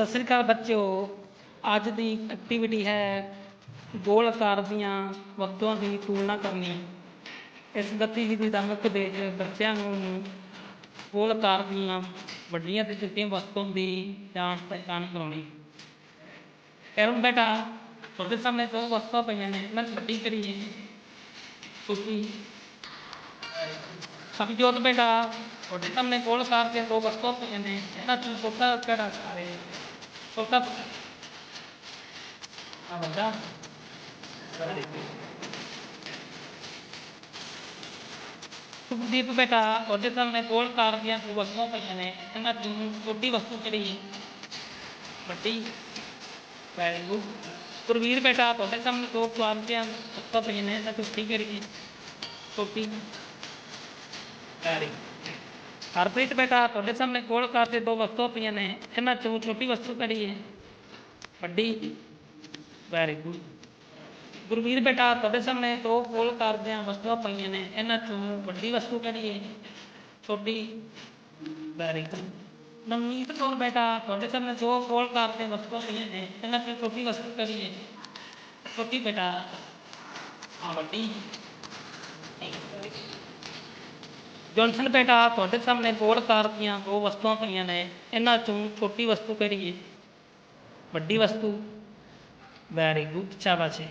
ਸਤਿ ਸ੍ਰੀ ਅਕਾਲ ਬੱਚਿਓ। ਅੱਜ ਦੀ ਐਕਟੀਵਿਟੀ ਹੈ ਗੋਲ ਆਕਾਰ ਦੀਆਂ ਵਸਤੂਆਂ ਦੀ ਤੁਲਨਾ ਕਰਨੀ। ਇਸ ਗਤੀਵਿਧੀ ਦਾ ਮੁੱਖ ਉਦੇਸ਼ ਬੱਚਿਆਂ ਨੂੰ ਗੋਲ ਆਕਾਰ ਦੀਆਂ ਵੱਡੀਆਂ ਤੇ ਛੋਟੀਆਂ ਵਸਤੂਆਂ ਦੀ ਜਾਂਚ ਪਹਿਚਾਣ ਕਰਾਉਣੀ। ਐਰਮ ਬੇਟਾ, ਤੁਹਾਡੇ ਸਾਹਮਣੇ ਦੋ ਵਸਤੂਆਂ ਪਈਆਂ ਨੇ ਇਹਨਾਂ ਦੀ ਕਰੀਏ ਤੁਸੀਂ ਸਮਝੋਤ ਬੇਟਾ, ਤੁਹਾਡੇ ਸਾਹਮਣੇ ਗੋਲ ਆਕਾਰ ਦੀਆਂ ਦੋ ਵਸਤੂਆਂ ਪਈਆਂ ਨੇ, ਇਹਨਾਂ ਚੋਂ ਛੋਟਾ ਕਿਹੜਾ ਆਕਾਰ ਹੈ? ਛੋਟਾ ਆ ਵੱਡਾ ਸੁਖਦੀਪ ਬੇਟਾ ਤੁਹਾਡੇ ਸਾਹਮਣੇ ਗੋਲ ਆਕਾਰ ਦੀਆਂ ਵਸਤੂਆਂ ਪਈਆਂ ਨੇ ਇਹਨਾਂ ਚੋਂ ਛੋਟੀ ਵਸਤੂ ਕਿਹੜੀ ਹੈ ਵੱਡੀ। ਵੈਰੀ ਗੁਰਵੀਰ ਬੇਟਾ, ਤੁਹਾਡੇ ਸਾਹਮਣੇ ਦੋ ਆਕਾਰ ਦੀਆਂ ਵਸਤੂਆਂ ਪਈਆਂ ਨੇ ਇਹਨਾਂ ਚੋਂ ਕਿਹੜੀ ਛੋਟੀ ਵੈਰੀ ਹਰਪ੍ਰੀਤ ਬੇਟਾ, ਤੁਹਾਡੇ ਸਾਹਮਣੇ ਗੋਲ ਆਕਾਰ ਦੇ ਦੋ ਵਸਤੂਆਂ ਪਈਆਂ ਨੇ ਇਹਨਾਂ ਚੋਂ ਛੋਟੀ ਵਸਤੂ ਕਿਹੜੀ ਵੱਡੀ। ਵੈਰੀ ਗੁੱਡ ਗੁਰਵੀਰ ਬੇਟਾ, ਤੁਹਾਡੇ ਸਾਹਮਣੇ ਦੋ ਗੋਲ ਆਕਾਰ ਦੀਆਂ ਵਸਤੂਆਂ ਪਈਆਂ ਨੇ, ਇਹਨਾਂ ਚੋਂ ਵੱਡੀ ਵਸਤੂ ਕਿਹੜੀ ਹੈ? ਛੋਟੀ। ਵੈਰੀ ਗੁੱਡ ਨਵਨੀਤ ਕੌਰ ਬੇਟਾ, ਤੁਹਾਡੇ ਸਾਹਮਣੇ ਦੋ ਗੋਲ ਕਰਦੇ ਵਸਤੂਆਂ ਪਈਆਂ ਨੇ, ਇਹਨਾਂ ਚੋਂ ਛੋਟੀ ਵਸਤੂ ਕਿਹੜੀ ਹੈ? ਛੋਟੀ ਬੇਟਾ। ਹਾਂ ਵੱਡੀ। ਜੌਨਸਨ ਆ ਤੁਹਾਡੇ ਸਾਹਮਣੇ ਗੋਲ ਕਾਰ ਦੀਆਂ ਦੋ ਵਸਤੂਆਂ ਪਈਆਂ ਨੇ, ਇਹਨਾਂ ਚੋਂ ਛੋਟੀ ਵਸਤੂ ਕਿਹੜੀ ਹੈ? ਵੱਡੀ ਵਸਤੂ ਵੈਰੀ ਗੁੱਡ ਸ਼ਾਬਾਸ਼। ਹੈ